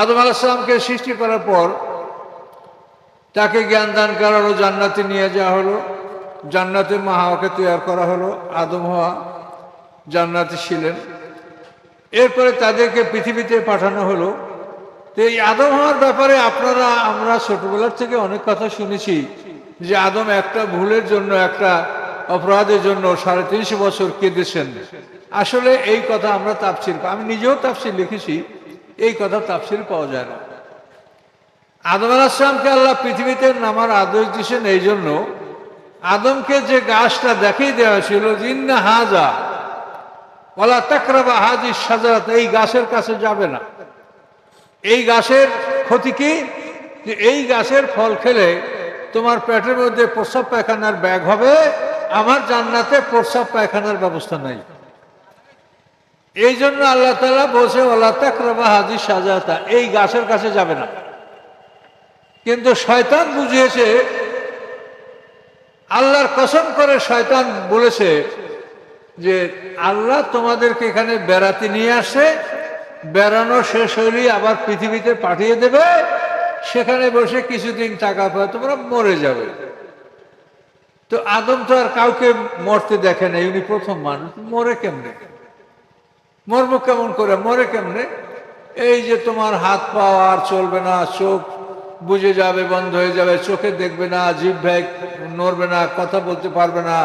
আদম আলাহিসামকে সৃষ্টি করার পর তাকে জ্ঞান দান করা হলো জান্নাতে নিয়ে যাওয়া হলো। জান্নাতে মা হাওয়াকে তৈরি করা হলো। আদম হওয়া জান্নাতে ছিলেন। এরপরে তাদেরকে পৃথিবীতে পাঠানো হলো। তো এই আদম হওয়ার ব্যাপারে আপনারা, আমরা ছোটবেলার থেকে অনেক কথা শুনেছি যে আদম একটা ভুলের জন্য, একটা অপরাধের জন্য সাড়ে তিনশো বছর কেঁদেছেন। আসলে এই কথা আমরা তাপসির আমি নিজেও তাপসির লিখেছি। এই কথা তাপসির পাওয়া যায় না। আদম আলাহামকে আল্লাহ পৃথিবীতে নামার আদেশ দিয়েছেন এই জন্য আদমকে যে গাছটা দেখিয়ে দেওয়া ছিল জিন্না হাজা ওলা তাকরাবা হাজি সাজারাত এই গাছের কাছে যাবে না। এই গাছের ক্ষতি কি? যে এই গাছের ফল খেলে তোমার পেটের মধ্যে প্রস্রাব পায়খানার ব্যাগ হবে, আমার জান্নাতে প্রস্রাব পায়খানার ব্যবস্থা নাই। এই জন্য আল্লাহ তালা বসে ওলা তাকরাবা হাজি সাজাতা এই গাছের কাছে যাবে না। কিন্তু শয়তান বুঝিয়েছে, আল্লাহর কসম করে শয়তান বলেছে যে, আল্লাহ তোমাদেরকে এখানে বেড়াতে নিয়ে আসে, বেড়ানো শেষ হইলে আবার পৃথিবীতে পাঠিয়ে দেবে, সেখানে বসে কিছুদিন টাকা পায় তোমরা মরে যাবে। তো আদম তো আর কাউকে মরতে দেখে না উনি প্রথম মানুষ, মরে কেমনে? মরবো কেমন করে? মরে কেমনে? এই যে তোমার হাত পা আর চলবে না, চোখ বুঝে যাবে, বন্ধ হয়ে যাবে, চোখে দেখবে না, জিভ ভ্যাগ নড়বে না, কথা বলতে পারবে না,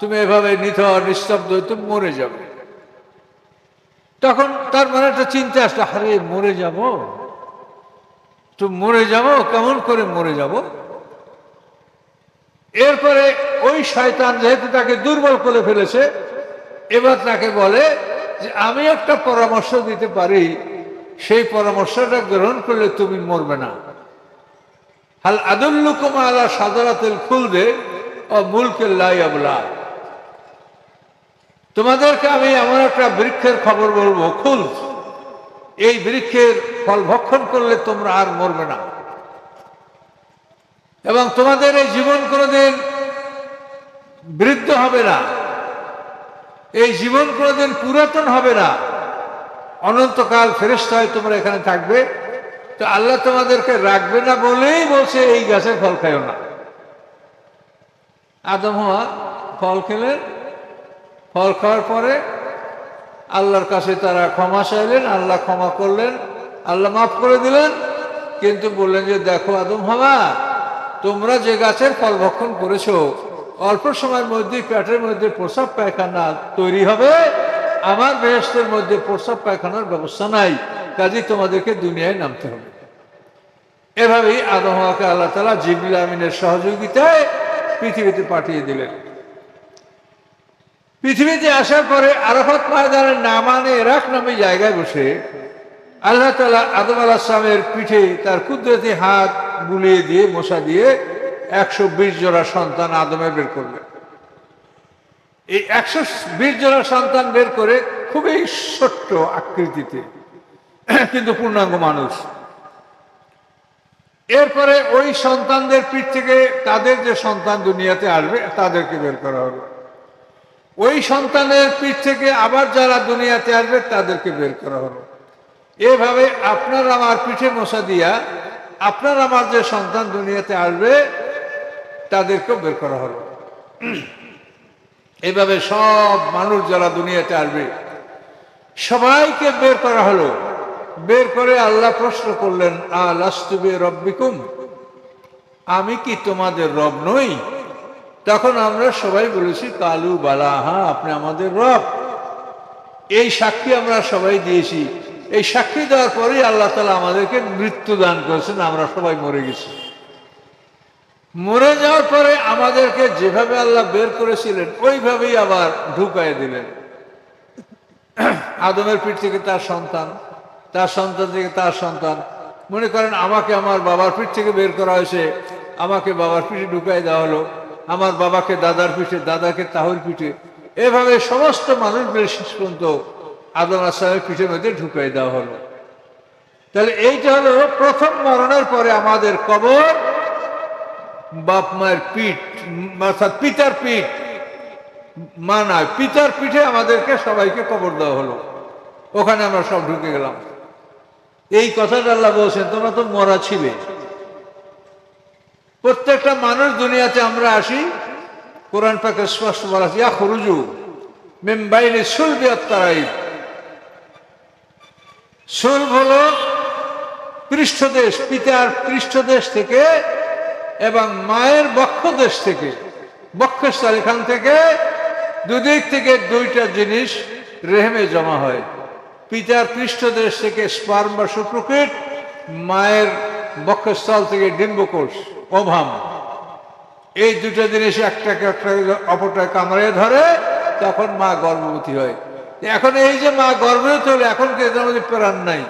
তুমি এভাবে নিথ নিস্তব্ধ তুমি মরে যাবে। তখন তার মানে একটা চিন্তা আসলো, আরে মরে যাব? তো মরে যাব? কেমন করে মরে যাব? এরপরে ওই শয়তান যেহেতু তাকে দুর্বল করে ফেলেছে, এবার তাকে বলে যে আমি একটা পরামর্শ দিতে পারি, সেই পরামর্শটা গ্রহণ করলে তুমি মরবে না। হাল আদুল্লুকুম আলা খুলবে ও মুলকের লাই আবলা তোমাদেরকে আমি এমন একটা বৃক্ষের খবর বলব, খুল। এই বৃক্ষের ফল ভক্ষণ করলে তোমরা আর মরবে না। এবং তোমাদের এই জীবন কোনোদিন বৃদ্ধ হবে না। এই জীবন কোনোদিন পুরাতন হবে না। অনন্তকাল ফেরেস্ত হয় তোমরা এখানে থাকবে। তো আল্লাহ তোমাদেরকে রাখবে না বলেই বলছে, এই গাছের ফল খাইও না। আদম হওয়া ফল খেলেন ফল খাওয়ার পরে আল্লাহর কাছে তারা ক্ষমা চাইলেন, আল্লাহ ক্ষমা করলেন, আল্লাহ মাফ করে দিলেন। কিন্তু বললেন যে, দেখো আদম হওয়া, তোমরা যে গাছের ফল ভক্ষণ করেছ অল্প সময়ের মধ্যে, পেটের মধ্যে প্রসাব পায়খানা তৈরি হবে। আমার বেহেস্তের মধ্যে প্রসাব পায়খানার ব্যবস্থা নাই। কাজে তোমাদেরকে দুনিয়ায় নামতে হবে। এভাবেই আদম হওয়াকে আল্লাহ তালা জিবুল আমিনের সহযোগিতায় পৃথিবীতে পাঠিয়ে দিলেন। পৃথিবীতে আসার পরে আরাফাত ময়দানের নামানে এরাক নামে জায়গায় বসে আল্লাহ তালা আদম আলাহামের পিঠে তার কুদরতি হাত বুলিয়ে দিয়ে, মশা দিয়ে একশো বিশ জোড়া সন্তান আদমে বের করলেন এই একশো বিশ জোড়া সন্তান বের করে খুবই ছোট্ট আকৃতিতে, কিন্তু পূর্ণাঙ্গ মানুষ। এরপরে ওই সন্তানদের পিঠ থেকে তাদের যে সন্তান দুনিয়াতে আসবে, তাদেরকে বের করা হলো ওই সন্তানের পিঠ থেকে আবার যারা দুনিয়াতে আসবে, তাদেরকে বের করা হলো এভাবে আপনার আমার পিঠে মশা দিয়া আপনার আমার যে সন্তান দুনিয়াতে আসবে তাদেরকেও বের করা হলো। এভাবে সব মানুষ যারা দুনিয়াতে আসবে, সবাইকে বের করা হলো। বের করে আল্লাহ প্রশ্ন করলেন আলাস্তুবে রব্বিকুম? আমি কি তোমাদের রব নই? তখন আমরা সবাই বলেছি, কালু বালা হ্যাঁ আপনি আমাদের রব। এই সাক্ষী আমরা সবাই দিয়েছি। এই সাক্ষী দেওয়ার পরেই আল্লাহ তালা আমাদেরকে মৃত্যু দান করেছেন, আমরা সবাই মরে গেছি। মরে যাওয়ার পরে আমাদেরকে যেভাবে আল্লাহ বের করেছিলেন, ওইভাবেই আবার ঢুকাই দিলেন। আদমের পিঠ থেকে তার সন্তান তার সন্তান থেকে তার সন্তান। মনে করেন, আমাকে আমার বাবার পিঠ থেকে বের করা হয়েছে, আমাকে বাবার পিঠে ঢুকাই দেওয়া হলো, আমার বাবাকে দাদার পিঠে, দাদাকে তাহুর পিঠে। এভাবে সমস্ত মানুষদের শেষ পর্যন্ত আদম আসলামের পিঠের মধ্যে ঢুকাই দেওয়া হলো। তাহলে এইটা হলো প্রথম মরণের পরে আমাদের কবর বাপ মায়ের পিঠ, অর্থাৎ পিতার পিঠ মা নয় পিতার পিঠে আমাদেরকে সবাইকে কবর দেওয়া হলো। ওখানে আমরা সব ঢুকে গেলাম। এই কথাটা আল্লাহ বলছেন, তোমরা তো মরা ছিলে। প্রত্যেকটা মানুষ দুনিয়াতে আমরা আসি, কোরআন পাকে স্পষ্ট বলা আছে ইয়া খরুজু মেম্বাইনি সুলবি আত্মারাই সুলভ হলো পৃষ্ঠদেশ, পিতার পৃষ্ঠদেশ থেকে এবং মায়ের বক্ষ দেশ থেকে, বক্ষস্থল এখান থেকে দুদিক থেকে দুইটা জিনিস রেহেমে জমা হয়। পিতার পৃষ্ঠদেশ থেকে স্পার্ম বা শুক্রকীট মায়ের বক্ষস্থল থেকে ডিম্বকোষ, অভাম। এই দুটো জিনিস একটাকে একটা অপরটা কামড়ে ধরে, তখন মা গর্ভবতী হয়। এখন এই যে মা গর্ভবতী হলে, এখন কি এদের মধ্যে প্রাণ নাই।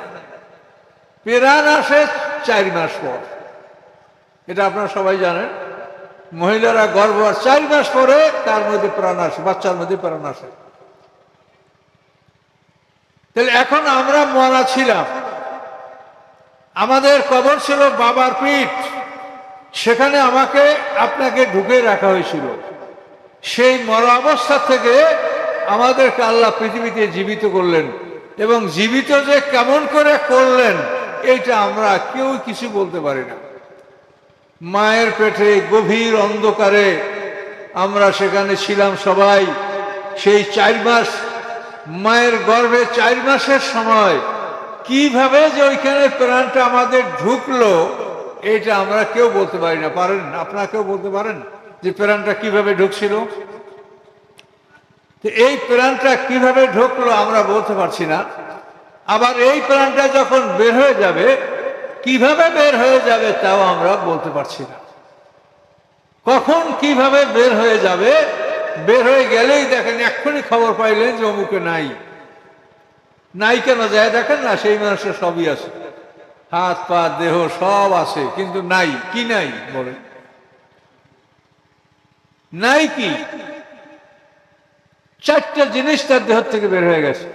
প্রাণ আসে চার মাস পর। এটা আপনারা সবাই জানেন। মহিলারা গর্ভ আর চার মাস পরে তার মধ্যে প্রাণ আসে, বাচ্চার মধ্যে প্রাণ আসে। তাহলে এখন আমরা মরা ছিলাম। আমাদের কবর ছিল বাবার পিঠ। সেখানে আমাকে আপনাকে ঢুকে রাখা হয়েছিল। সেই মরা অবস্থা থেকে আমাদেরকে আল্লাহ পৃথিবীতে জীবিত করলেন এবং জীবিত যে কেমন করে করলেন, এইটা আমরা কেউ কিছু বলতে পারি না। মায়ের পেটে গভীর অন্ধকারে আমরা সেখানে ছিলাম সবাই। সেই চার মাস, মায়ের গর্ভে চার মাসের সময় কীভাবে যে ওইখানে প্রাণটা আমাদের ঢুকলো, এটা আমরা কেউ বলতে পারি না। পারেন? আপনারা কেউ বলতে পারেন যে প্রাণটা কীভাবে ঢুকছিল? এই প্রাণটা কীভাবে ঢুকলো আমরা বলতে পারছি না। আবার এই প্রাণটা যখন বের হয়ে যাবে কীভাবে বের হয়ে যাবে তাও আমরা বলতে পারছি না। কখন কীভাবে বের হয়ে যাবে, বের হয়ে গেলেই দেখেন এক্ষুনি খবর পাইলেন যে অমুকে নাই। নাই কেন যায় দেখেন না, সেই মানুষের সবই আছে। হাত, পা, দেহ সব আছে, কিন্তু নাই, কি নাই বলেন? নাই কি? চারটা জিনিস তার দেহ থেকে বের হয়ে গেছে।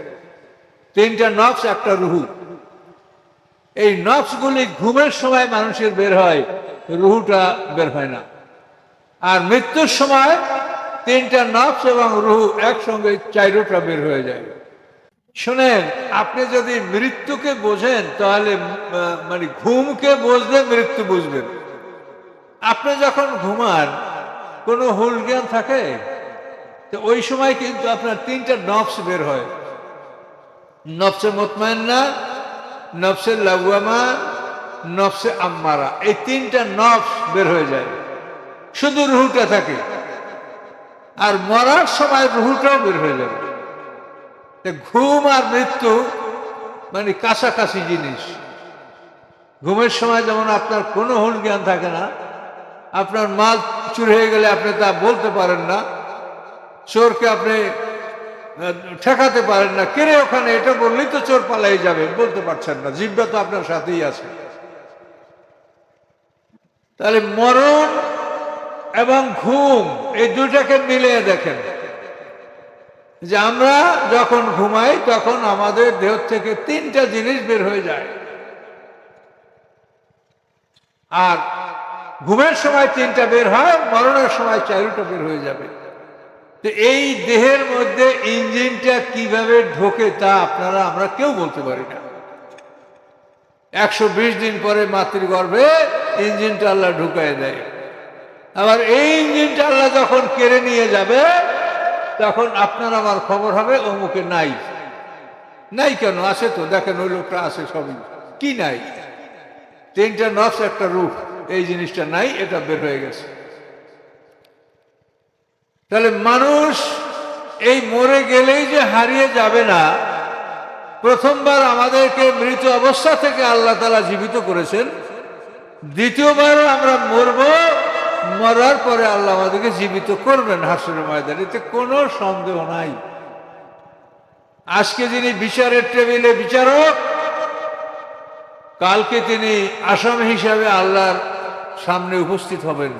তিনটা নক্স একটা রুহু। এই নফসগুলি ঘুমের সময় মানুষের বের হয়, রুহুটা বের হয় না। আর মৃত্যুর সময় তিনটা নফস এবং রুহু একসঙ্গে চাইরোটা বের হয়ে যায়। শোনেন, আপনি যদি মৃত্যুকে বোঝেন, তাহলে মানে ঘুমকে বুঝলে মৃত্যু বুঝবেন। আপনি যখন ঘুমান, কোনো হুল জ্ঞান থাকে? তো ওই সময় কিন্তু আপনার তিনটা নফস বের হয়। নফসে মোতমান্না নফসে লাগুয়ামা নফসে আম্মারা। এই তিনটা নফস বের হয়ে যায়। শুধু রুহুটা থাকে। আর মরার সময় রুহুটাও বের হয়ে যাবে। ঘুম আর মৃত্যু মানে কাছাকাছি জিনিস। ঘুমের সময় যেমন আপনার কোনো হুল জ্ঞান থাকে না, আপনার মাল চুরি হয়ে গেলে আপনি তা বলতে পারেন না। চোরকে আপনি ঠেকাতে পারেন না। কেড়ে ওখানে এটা বললেই তো চোর পালাই যাবে, বলতে পারছেন না। জিব্বা তো আপনার সাথেই আছে। তাহলে মরণ এবং ঘুম, এই দুটাকে মিলিয়ে দেখেন। যে আমরা যখন ঘুমাই, তখন আমাদের দেহ থেকে তিনটা জিনিস বের হয়ে যায়। আর ঘুমের সময় তিনটা বের হয়, মরণের সময় চারুটা বের হয়ে যাবে। তো এই দেহের মধ্যে ইঞ্জিনটা কীভাবে ঢোকে তা আপনারা, আমরা কেউ বলতে পারি না। একশো বিশ দিন পরে মাতৃগর্ভে ইঞ্জিনটা আল্লাহ ঢুকায় দেয়। আবার এই ইঞ্জিনটা আল্লাহ যখন কেড়ে নিয়ে যাবে, তখন আপনার আমার খবর হবে, অমুকে নাই। নাই কেন? আছে তো, দেখেন ওই লোকটা আছে সবই। কি নাই? তিনটা নফস একটা রূপ। এই জিনিসটা নাই, এটা বের হয়ে গেছে। তাহলে মানুষ এই মরে গেলেই যে হারিয়ে যাবে না, প্রথমবার আমাদেরকে মৃত অবস্থা থেকে আল্লাহ তালা জীবিত করেছেন। দ্বিতীয়বার আমরা মরব, মরার পরে আল্লাহ আমাদেরকে জীবিত করবেন হাসুরের ময়দানে। এতে কোনো সন্দেহ নাই। আজকে যিনি বিচারের টেবিলে বিচারক, কালকে তিনি আসামি হিসাবে আল্লাহর সামনে উপস্থিত হবেন।